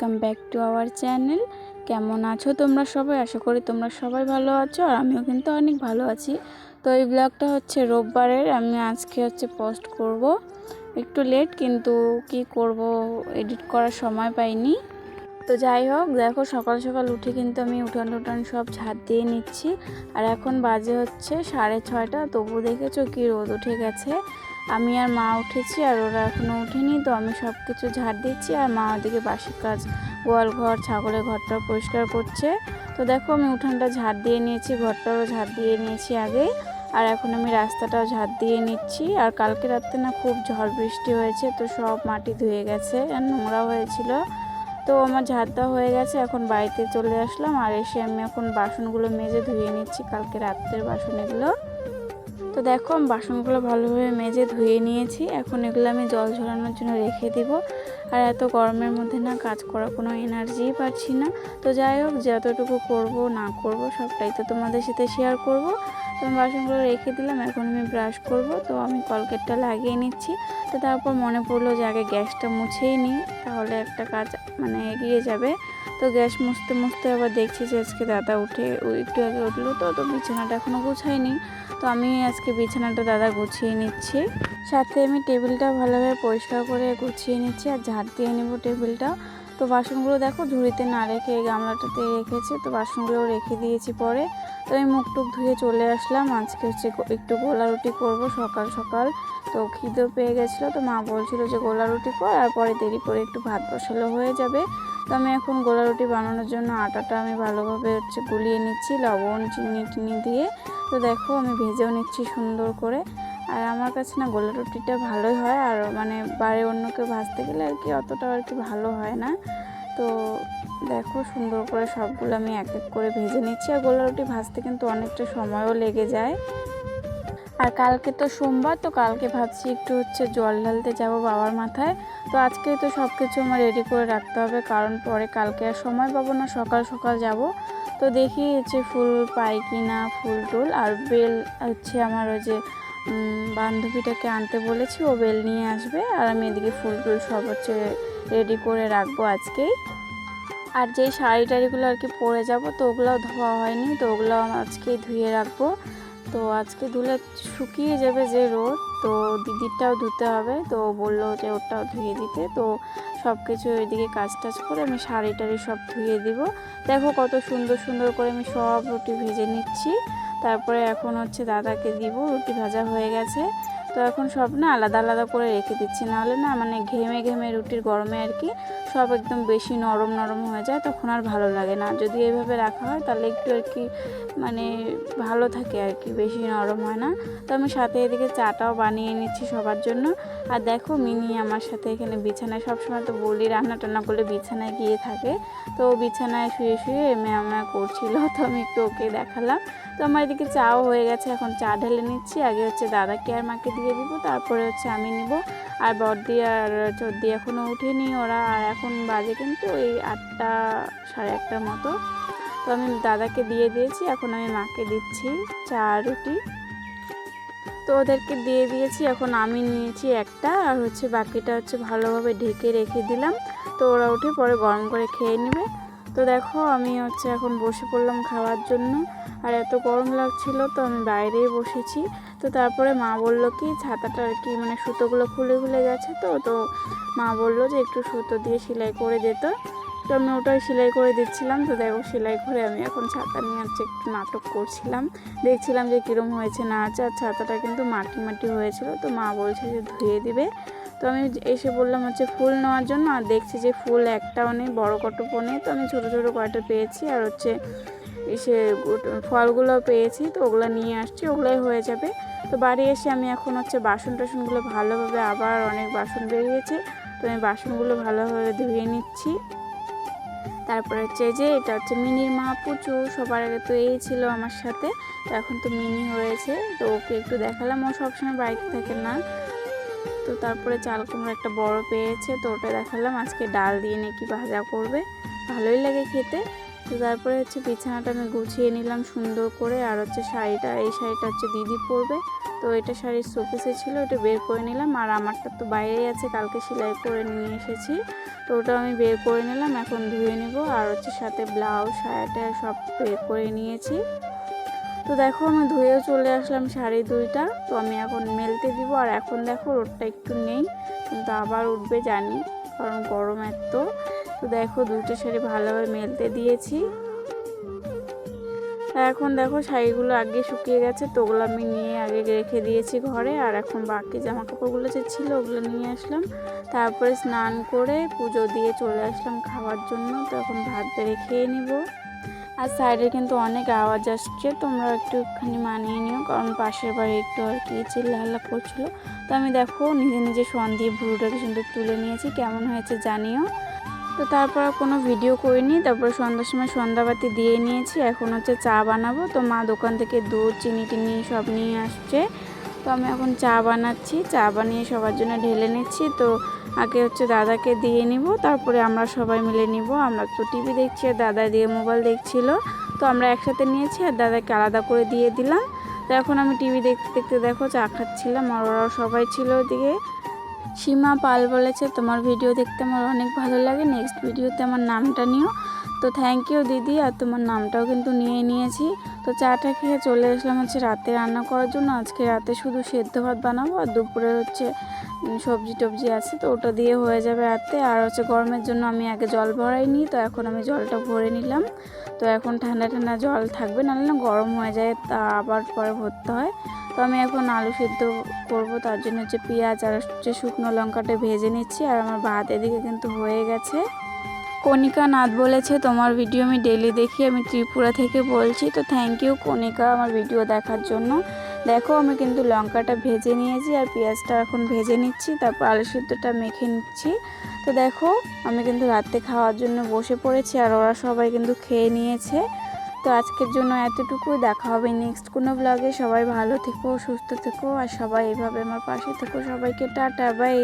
Welcome back to our channel কেমন আছো তোমরা সবাই? আশা করি তোমরা সবাই ভালো আছো আর আমিও কিন্তু অনেক ভালো আছি। তো এই ব্লগটা হচ্ছে রোববারের। আমি আজকে হচ্ছে পোস্ট করব। একটু লেট কিন্তু কি করব? এডিট করার সময় পাইনি। তো যাই হোক, দেখো সকাল সকাল উঠে কিন্তু আমি উঠান টুটান সব ঝাড় দিয়ে নিচ্ছি। আর এখন বাজে হচ্ছে সাড়ে ছয়টা। তবু দেখেছ কি রোদ উঠে গেছে। আমি আর মা উঠেছি আর ওরা এখনও উঠেনি তো আমি সব কিছু ঝাড় দিচ্ছি আর মা ওদিকে বাসি কাজ, গোয়াল ঘর, ছাগলের ঘরটা পরিষ্কার করছে। তো দেখো আমি উঠানটা ঝাড় দিয়ে নিয়েছি ঘরটাও ঝাড় দিয়ে নিয়েছি আগে। আর এখন আমি রাস্তাটাও ঝাড় দিয়ে নিচ্ছি। আর কালকে রাত্রে না খুব ঝড় বৃষ্টি হয়েছে, তো সব মাটি ধুয়ে গেছে, আর নোংরা হয়েছিল। তো আমার ঝাড় দেওয়া হয়ে গেছে, এখন বাড়িতে চলে আসলাম। আর এসে আমি এখন বাসনগুলো মেজে ধুয়ে নিচ্ছি, কালকে রাত্রের বাসন এগুলো। তো দেখো, আমি বাসনগুলো ভালোভাবে মেজে ধুয়ে নিয়েছি। এখন এগুলো আমি জল ঝরানোর জন্য রেখে দিব। আর এত গরমের মধ্যে না কাজ করার কোনো এনার্জিই পাচ্ছি না। তো যাই হোক, যতটুকু করব না করব, সবটাই তো তোমাদের সাথে শেয়ার করব। তো আমি বাসনগুলো রেখে দিলাম, এখন আমি ব্রাশ করব। তো আমি কলকেটটা লাগিয়ে নিচ্ছি। তো তারপর মনে পড়ল যে আগে গ্যাসটা মুছেই নিই, তাহলে একটা কাজ মানে এগিয়ে যাবে। তো গ্যাস মুছতে মুছতে আবার দেখছি যে আজকে দাদা উঠে একটু আগে উঠল, তো তো বিছানাটা এখনও গুছাইনি তো আমি আজকে বিছানাটা দাদা গুছিয়ে নিচ্ছি। সাথে আমি টেবিলটা ভালোভাবে পরিষ্কার করে গুছিয়ে নিচ্ছি আর ঝাড় দিয়ে নেব টেবিলটা। তো বাসনগুলো দেখো ঝুড়িতে না রেখে গামলাটাতে রেখেছে, তো বাসনগুলো রেখে দিয়েছি পরে। তো আমি মুখ টুক ধুয়ে চলে আসলাম। আজকে হচ্ছে একটু গোলা রুটি করব সকাল সকাল। তো খিদেও পেয়ে গেছিল, তো মা বলছিল যে গোলা রুটি কর, আর পরে দেরি করে একটু ভাত বসালো হয়ে যাবে। তো আমি এখন গোলা রুটি বানানোর জন্য আটাটা আমি ভালোভাবে হচ্ছে গুলিয়ে নিচ্ছি, লবণ, চিনি টিনি দিয়ে। তো দেখো আমি ভেজেও নিচ্ছি সুন্দর করে। আর আমার কাছে না গোলা রুটিটা ভালোই হয় আর মানে বাড়ি অন্য কেউ ভাজতে গেলে আর কি অতটা আর কি ভালো হয় না। তো দেখো সুন্দর করে সবগুলো আমি এক এক করে ভেজে নিচ্ছি আর গোলা রুটি ভাজতে কিন্তু অনেকটা সময়ও লেগে যায়। আর কালকে তো সোমবার, তো কালকে ভাবছি একটু হচ্ছে জল ঢালতে যাব বাবার মাথায়। তো আজকে তো সব কিছু আমার রেডি করে রাখতে হবে, কারণ পরে কালকে আর সময় পাবো না, সকাল সকাল যাব। তো দেখি হচ্ছে ফুল পাই কি না ফুল টুল। আর বেল হচ্ছে আমার ওই যে বান্ধবীটাকে আনতে বলেছি, ও বেল নিয়ে আসবে আর আমি এদিকে ফুল টুল সব হচ্ছে রেডি করে রাখব আজকেই। আর যেই শাড়ি টাড়িগুলো আর কি পরে যাব, তো ওগুলোও ধোয়া হয়নি, তো ওগুলো আজকেই ধুয়ে রাখব। তো আজকে ধুলে শুকিয়ে যাবে যে রোদ, তো দিদিরটাও ধুতে হবে, তো বলল যে ওটাও ধুয়ে দিতে। তো সব কিছু ওইদিকে কাজ টাজ করে আমি শাড়ি টাড়ি সব ধুয়ে দিব। দেখো কত সুন্দর সুন্দর করে আমি সব রুটি ভেজে নিচ্ছি। তারপরে এখন হচ্ছে দাদাকে দিব রুটি ভাজা হয়ে গেছে। তো এখন সব না আলাদা আলাদা করে রেখে দিচ্ছি। নাহলে না মানে ঘেমে ঘেমে রুটির গরমে আর কি সব একদম বেশি নরম নরম হয়ে যায়, তখন আর ভালো লাগে না। যদি এভাবে রাখা হয় তাহলে একটু আর কি মানে ভালো থাকে আর কি, বেশি নরম হয় না। তো আমি সাথে এদিকে চাটাও বানিয়ে নিচ্ছি সবার জন্য। আর দেখো মিনি আমার সাথে এখানে বিছানায় সবসময় তো বলি রান্না টান্না করলে বিছানায় গিয়ে থাকে। তো বিছানায় শুয়ে শুয়ে ম্যামা করছিল, তো আমি একটু ওকে দেখালাম। তো আমার এদিকে চাও হয়ে গেছে, এখন চা ঢেলে নিচ্ছি। আগে হচ্ছে দাদাকে আর মাকে দিয়ে দিব, তারপরে হচ্ছে আমি নিব। আর বর্দি আর চর্দি এখনও উঠেনি ওরা, আর এখন বাজে কিন্তু এই আটটা, সাড়ে আটটার মতো। তো আমি দাদাকে দিয়ে দিয়েছি, এখন আমি মাকে দিচ্ছি চা, রুটি। তো ওদেরকে দিয়ে দিয়েছি, এখন আমি নিয়েছি একটা, আর হচ্ছে বাকিটা হচ্ছে ভালোভাবে ঢেকে রেখে দিলাম। তো ওরা উঠে পরে গরম করে খেয়ে নেবে। তো দেখো, আমি হচ্ছে এখন বসে পড়লাম খাওয়ার জন্য। আর এত গরম লাগছিল তো আমি বাইরেই বসেছি। তো তারপরে মা বলল কি, ছাতাটা আর কি মানে সুতোগুলো খুলে খুলে গেছে তো তো মা বলল যে একটু সুতো দিয়ে সেলাই করে দিত তো আমি ওটাই সেলাই করে দিচ্ছিলাম। তো দেখো, সেলাই করে আমি এখন ছাতা নিয়ে হচ্ছে একটু নাটক করছিলাম। দেখছিলাম যে কীরম হয়েছে না আছে, আর ছাতাটা কিন্তু মাটি মাটি হয়েছিল। তো মা বলছে যে ধুয়ে দিবে। তো আমি এসে বললাম হচ্ছে ফুল নেওয়ার জন্য, আর দেখছি যে ফুল একটাও নেই, বড়ো কটুপো নেই, তো আমি ছোটো ছোটো কয়টা পেয়েছি, আর হচ্ছে এসে ফলগুলো পেয়েছি, তো ওগুলো নিয়ে আসছি, ওগুলোই হয়ে যাবে। তো বাড়ি এসে আমি এখন হচ্ছে বাসন টাসনগুলো ভালোভাবে আবার অনেক বাসন বেরিয়েছে, তো আমি বাসনগুলো ভালোভাবে ধুয়ে নিচ্ছি। তারপরে হচ্ছে যে এটা হচ্ছে মিনির মা পুচু, সবার আগে তো এই ছিল আমার সাথে, তো এখন তো মিনি হয়েছে, তো ওকে একটু দেখালাম, ও সবসময় বাড়িতে থাকে না। তো তারপরে চাল কুমড়ো একটা বড় পেয়েছে, তো ওটা দেখালাম। আজকে ডাল দিয়ে নাকি ভাজা করবে। ভালোই লাগে খেতে। তো তারপরে হচ্ছে বিছানাটা আমি গুছিয়ে নিলাম সুন্দর করে। আর হচ্ছে শাড়িটা, এই শাড়িটা হচ্ছে দিদি পরবে। তো এটা শাড়ির শোকেসে ছিল, ওটা বের করে নিলাম। আর আমারটা তো বাইরেই আছে, কালকে সেলাই করে নিয়ে এসেছি। তো ওটা আমি বের করে নিলাম, এখন ধুয়ে নেব। আর হচ্ছে সাথে ব্লাউজ শাড়িটা সব বের করে নিয়েছি। তো দেখো আমি ধুয়েও চলে আসলাম শাড়ি দুইটা। তো আমি এখন মেলতে দিব, আর এখন দেখো রোদটা একটু নেই, কিন্তু আবার উঠবে জানি, কারণ গরম এত তো দেখো দুটো শাড়ি ভালোভাবে মেলতে দিয়েছি। এখন দেখো শাড়িগুলো আগে শুকিয়ে গেছে, তো ওগুলো আমি নিয়ে আগে রেখে দিয়েছি ঘরে, আর এখন বাকি জামা কাপড়গুলো যে ছিল ওগুলো নিয়ে আসলাম। তারপরে স্নান করে পুজো দিয়ে চলে আসলাম খাওয়ার জন্য, তো এখন ভাত বেড়ে খেয়ে নিব। আর সাইডে কিন্তু অনেক আওয়াজ আসছে। তোমরা একটুখানি মানিয়ে নিও, কারণ পাশের বাড়ি একটু আর কি চিল্লাহাল্লা করছিল। তো আমি দেখো নিজে নিজে সন দিয়ে ভুরুটাকে সুন্দর তুলে নিয়েছি, কেমন হয়েছে জানিও। তো তারপর কোনো ভিডিও করিনি, তারপর সন্ধ্যার সময় সন্ধ্যাবাতি দিয়ে নিয়েছি, এখন হচ্ছে চা বানাবো। তো মা দোকান থেকে দুধ, চিনি টিনি সব নিয়ে আসছে। তো আমি এখন চা বানাচ্ছি, চা বানিয়ে সবার জন্য ঢেলে নিচ্ছি। তো আগে হচ্ছে দাদাকে দিয়ে নিব, তারপরে আমরা সবাই মিলে নিব। আমরা তো টিভি দেখছি আর দাদা দিয়ে মোবাইল দেখছিল। তো আমরা একসাথে নিয়েছি আর দাদাকে আলাদা করে দিয়ে দিলাম। তো এখন আমি টিভি দেখতে দেখতে দেখো চা খাচ্ছিলাম, আর ওরাও সবাই ছিল ওদিকে সীমা পাল বলেছে, তোমার ভিডিও দেখতে আমার অনেক ভালো লাগে নেক্সট ভিডিওতে আমার নামটা নিও। তো থ্যাংক ইউ দিদি, আর তোমার নামটাও কিন্তু নিয়ে নিয়েছি। তো চাটা খেয়ে চলে আসলাম হচ্ছে রাতে রান্না করার জন্য। আজকে রাতে শুধু সেদ্ধ ভাত বানাবো, আর দুপুরে হচ্ছে সবজি টবজি আছে, তো ওটা দিয়ে হয়ে যাবে রাতে আর হচ্ছে গরমের জন্য আমি আগে জল ভরাই নিই তো এখন আমি জলটা ভরে নিলাম। তো এখন ঠান্ডা ঠান্ডা জল থাকবে, নাহলে না গরম হয়ে যায়, তা আবার পরে ভরতে হয়। তো আমি এখন আলু সেদ্ধ করব, তার জন্য হচ্ছে পেঁয়াজ আর হচ্ছে শুকনো লঙ্কাটা ভেজে নিচ্ছি। আর আমার ভাত এদিকে কিন্তু হয়ে গেছে। কণিকা নাথ বলেছে, তোমার ভিডিও আমি ডেলি দেখি, আমি ত্রিপুরা থেকে বলছি। তো থ্যাংক ইউ কণিকা আমার ভিডিও দেখার জন্য। দেখো, আমি কিন্তু লঙ্কাটা ভেজে নিয়েছি আর পেঁয়াজটা এখন ভেজে নিচ্ছি, তারপর আলু সিদ্ধটা মেখে নিচ্ছি। তো দেখো, আমি কিন্তু রাতে খাওয়ার জন্য বসে পড়েছি আর ওরা সবাই কিন্তু খেয়ে নিয়েছে। তো আজকের জন্য এতটুকুই, দেখা হবে নেক্সট কোনো ব্লগে সবাই ভালো থেকো, সুস্থ থেকো আর সবাই এভাবে আমার পাশে থেকো। সবাইকে টাটা বাই